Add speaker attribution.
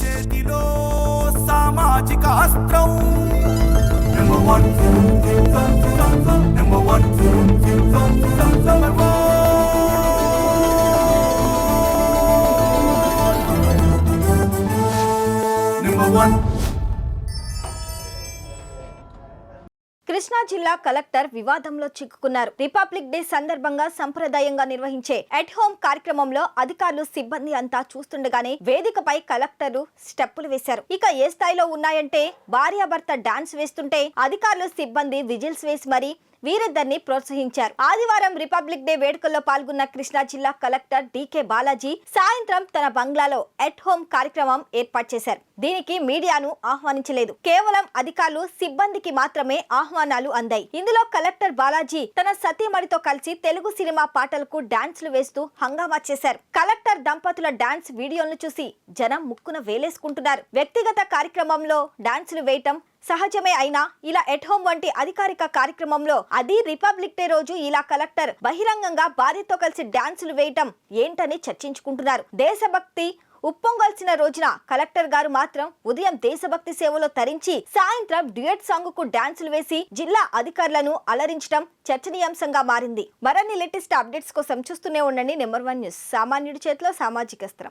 Speaker 1: చేతిలో సామాజిక అస్త్రం. Number one number one number number one
Speaker 2: Krishna జిల్లా కలెక్టర్ వివాదంలో చిక్కుకున్నారు. రిపబ్లిక్ డే సందర్భంగా సంప్రదాయంగా నిర్వహించే ఎట్ హోమ్ కార్యక్రమంలో అధికారులు సిబ్బంది అంతా చూస్తుండగానే వేదికపై కలెక్టర్లు స్టెప్పులు వేశారు. ఇక ఏ స్థాయిలో ఉన్నాయంటే భార్యాభర్త డాన్స్ వేస్తుంటే అధికారులు సిబ్బంది విజిల్స్ వేసి మరీ వీరిద్దరిని ప్రోత్సహించారు. ఆదివారం రిపబ్లిక్ డే వేడుకల్లో పాల్గొన్న కృష్ణా జిల్లా కలెక్టర్ డీకే బాలాజీ సాయంత్రం తన బంగ్లాలో ఎట్ హోమ్ కార్యక్రమం ఏర్పాటు చేశారు. దీనికి మీడియాను ఆహ్వానించలేదు. కేవలం అధికారులు సిబ్బందికి మాత్రమే ఆహ్వానాలు అందాయి. ఇందులో కలెక్టర్ బాలాజీ తన సతీమణితో కలిసి తెలుగు సినిమా పాటలకు డాన్స్లు వేస్తూ హంగామా చేశారు. కలెక్టర్ దంపతుల డాన్స్ వీడియోలను చూసి జనం ముక్కున వేలేసుకుంటున్నారు. వ్యక్తిగత కార్యక్రమంలో డాన్సులు వేయటం సహజమే అయినా ఇలా ఎట్ హోమ్ వంటి అధికారిక కార్యక్రమంలో అది రిపబ్లిక్ డే రోజు ఇలా కలెక్టర్ బహిరంగంగా భార్యతో కలిసి డాన్సులు వేయటం ఏంటని చర్చించుకుంటున్నారు. దేశభక్తి ఉప్పొంగల్సిన రోజున కలెక్టర్ గారు మాత్రం ఉదయం దేశభక్తి సేవలో తరించి సాయంత్రం డ్యూయట్ సాంగ్కు డాన్సులు వేసి జిల్లా అధికారులను అలరించడం చర్చనీయాంశంగా మారింది. మరిన్ని లేటెస్ట్ అప్డేట్స్ కోసం చూస్తూనే ఉండండి. Number one news. సామాన్యుడి చేతిలో సామాజిక అస్త్రం